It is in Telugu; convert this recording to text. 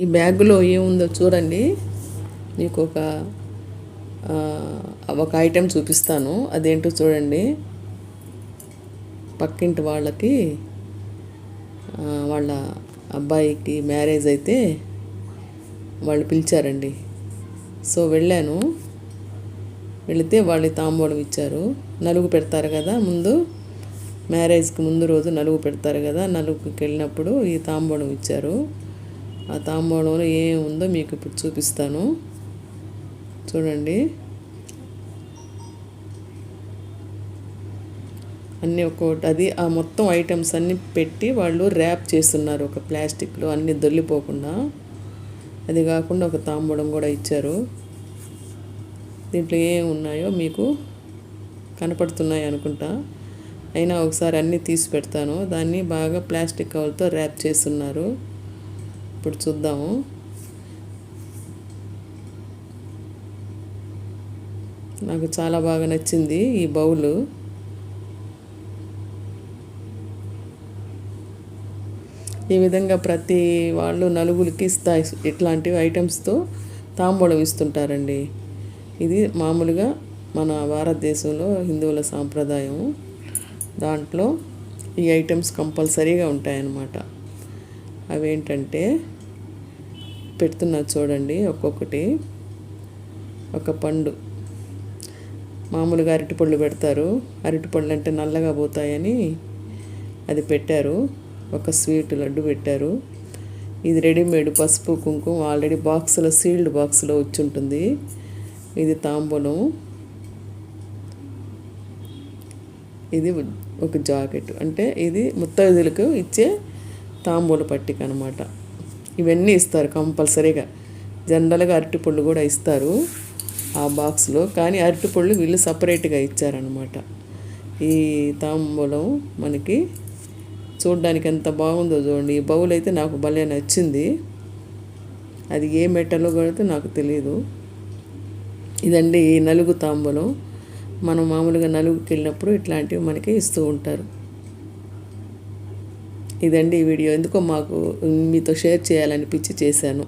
ఈ బ్యాగులో ఏముందో చూడండి. మీకు ఒక ఒక ఐటెం చూపిస్తాను. అదేంటో చూడండి. పక్కింటి వాళ్ళకి వాళ్ళ అబ్బాయికి మ్యారేజ్ అయితే వాళ్ళు పిలిచారండి. సో వెళ్ళాను. వెళితే వాళ్ళు తాంబూలం ఇచ్చారు. నలుగు పెడతారు కదా ముందు. మ్యారేజ్కి ముందు రోజు నలుగు పెడతారు కదా నలుగుకి వెళ్ళినప్పుడు ఈ తాంబూలం ఇచ్చారు. ఆ తాంబూలంలో ఏం ఉందో మీకు ఇప్పుడు చూపిస్తాను. చూడండి. అన్నీ ఒక్కొక్కటి అది ఆ మొత్తం ఐటమ్స్ అన్నీ పెట్టి వాళ్ళు ర్యాప్ చేస్తున్నారు. ఒక ప్లాస్టిక్లో అన్నీ దొల్లిపోకుండా. అది కాకుండా ఒక తాంబూలం కూడా ఇచ్చారు. దీంట్లో ఏం ఉన్నాయో మీకు కనపడుతున్నాయి అనుకుంటా. అయినా ఒకసారి అన్నీ తీసి పెడతాను. దాన్ని బాగా ప్లాస్టిక్ కవర్తో ర్యాప్ చేస్తున్నారు. ఇప్పుడు చూద్దాము. నాకు చాలా బాగా నచ్చింది ఈ బౌలు. ఈ విధంగా ప్రతి వాళ్ళు నలుగురికి ఇస్తా ఇట్లాంటి ఐటమ్స్తో తాంబూలం ఇస్తుంటారండి. ఇది మామూలుగా మన భారతదేశంలో హిందువుల సాంప్రదాయం. దాంట్లో ఈ ఐటమ్స్ కంపల్సరీగా ఉంటాయన్నమాట. అవేంటంటే పెడుతున్నా చూడండి ఒక్కొక్కటి. ఒక పండు. మామూలుగా అరటిపళ్ళు పెడతారు. అరటిపళ్ళు అంటే నల్లగా పోతాయని అది పెట్టారు. ఒక స్వీట్ లడ్డు పెట్టారు. ఇది రెడీమేడ్ పసుపు కుంకుమ ఆల్రెడీ బాక్స్లో సీల్డ్ బాక్స్లో వచ్చి ఉంటుంది ఇది తాంబూలం. ఇది ఒక జాకెట్. అంటే ఇది ముత్తైదులకు ఇచ్చే తాంబూల పట్టిక అనమాట ఇవన్నీ ఇస్తారు కంపల్సరీగా. జనరల్గా అరటిపళ్ళు కూడా ఇస్తారు ఆ బాక్స్లో. కానీ అరటిపళ్ళు వీళ్ళు సపరేట్గా ఇచ్చారనమాట ఈ తాంబూలం మనకి చూడడానికి ఎంత బాగుందో చూడండి. ఈ బౌల్ అయితే నాకు భలే నచ్చింది. అది ఏ మెటలో కూడా నాకు తెలియదు ఇదండి ఈ నలుగు తాంబూలం. మనం మామూలుగా నలుగుకి వెళ్ళినప్పుడు ఇట్లాంటివి మనకి ఇస్తూ ఉంటారు. ఇదండి ఈ వీడియో. ఎందుకో మాకు మీతో షేర్ చేయాలనిపించి చేశాను.